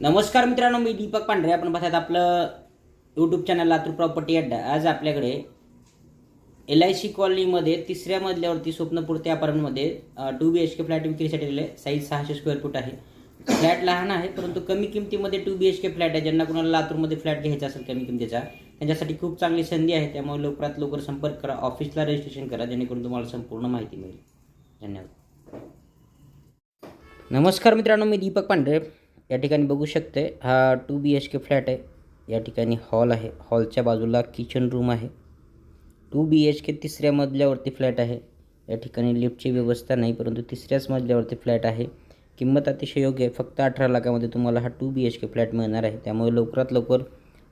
नमस्कार मित्रांनो मी दीपक पांढरे. आपण पाहतात आपलं यूट्यूब चॅनल लातूर प्रॉपर्टी अड्डा. आज आपल्याकडे एल आय सी कॉलनीमध्ये तिसऱ्या मजल्यावरती स्वप्नपूर्ती अपार्टमेंटमध्ये two B H K flat विक्रीसाठी दिले साईज सहाशे स्क्वेअर फूट आहे. फ्लॅट लहान आहे परंतु कमी किमतीमध्ये two B H K flat आहे. ज्यांना कोणाला लातूरमध्ये फ्लॅट घ्यायचा असेल कमी किमतीचा त्यांच्यासाठी खूप चांगली संधी आहे. त्यामुळे लवकरात लवकर संपर्क करा. ऑफिसला रजिस्ट्रेशन करा जेणेकरून तुम्हाला संपूर्ण माहिती मिळेल. धन्यवाद. नमस्कार मित्रांनो मी दीपक पांढरे. या ठिकाणी बघू शकते हा two B H K flat आहे. या ठिकाणी हॉल आहे. हॉलच्या बाजूला किचन रूम आहे. टू बी एच के तिसऱ्या मजल्यावरती फ्लॅट आहे. या ठिकाणी लिफ्टची व्यवस्था नाही परंतु तिसऱ्याच मजल्यावरती फ्लॅट आहे. किंमत अतिशय योग्य आहे. फक्त अठरा लाखामध्ये तुम्हाला हा two B H K flat मिळणार आहे. त्यामुळे लवकरात लवकर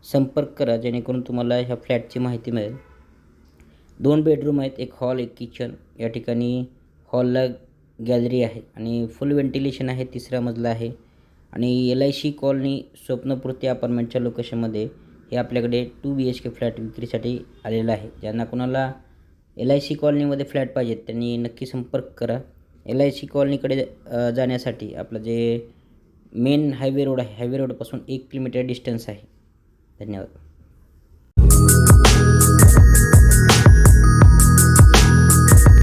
संपर्क करा जेणेकरून तुम्हाला ह्या फ्लॅटची माहिती मिळेल. दोन बेडरूम आहेत एक हॉल एक किचन या ठिकाणी हॉलला गॅलरी आहे आणि फुल व्हेंटिलेशन आहे तिसरा मजला आहे. आणि L I C colony Swapnapurti अपार्टमेंटच्या लोकेशनमध्ये हे आपल्याकडे two B H K flat विक्रीसाठी आलेलं आहे. ज्यांना कोणाला एल आय सी कॉलनीमध्ये फ्लॅट पाहिजेत त्यांनी नक्की संपर्क करा. एल आय सी कॉलनीकडे जाण्यासाठी आपलं जे मेन हायवे रोड आहे हायवे रोडपासून एक किलोमीटर डिस्टन्स आहे. धन्यवाद.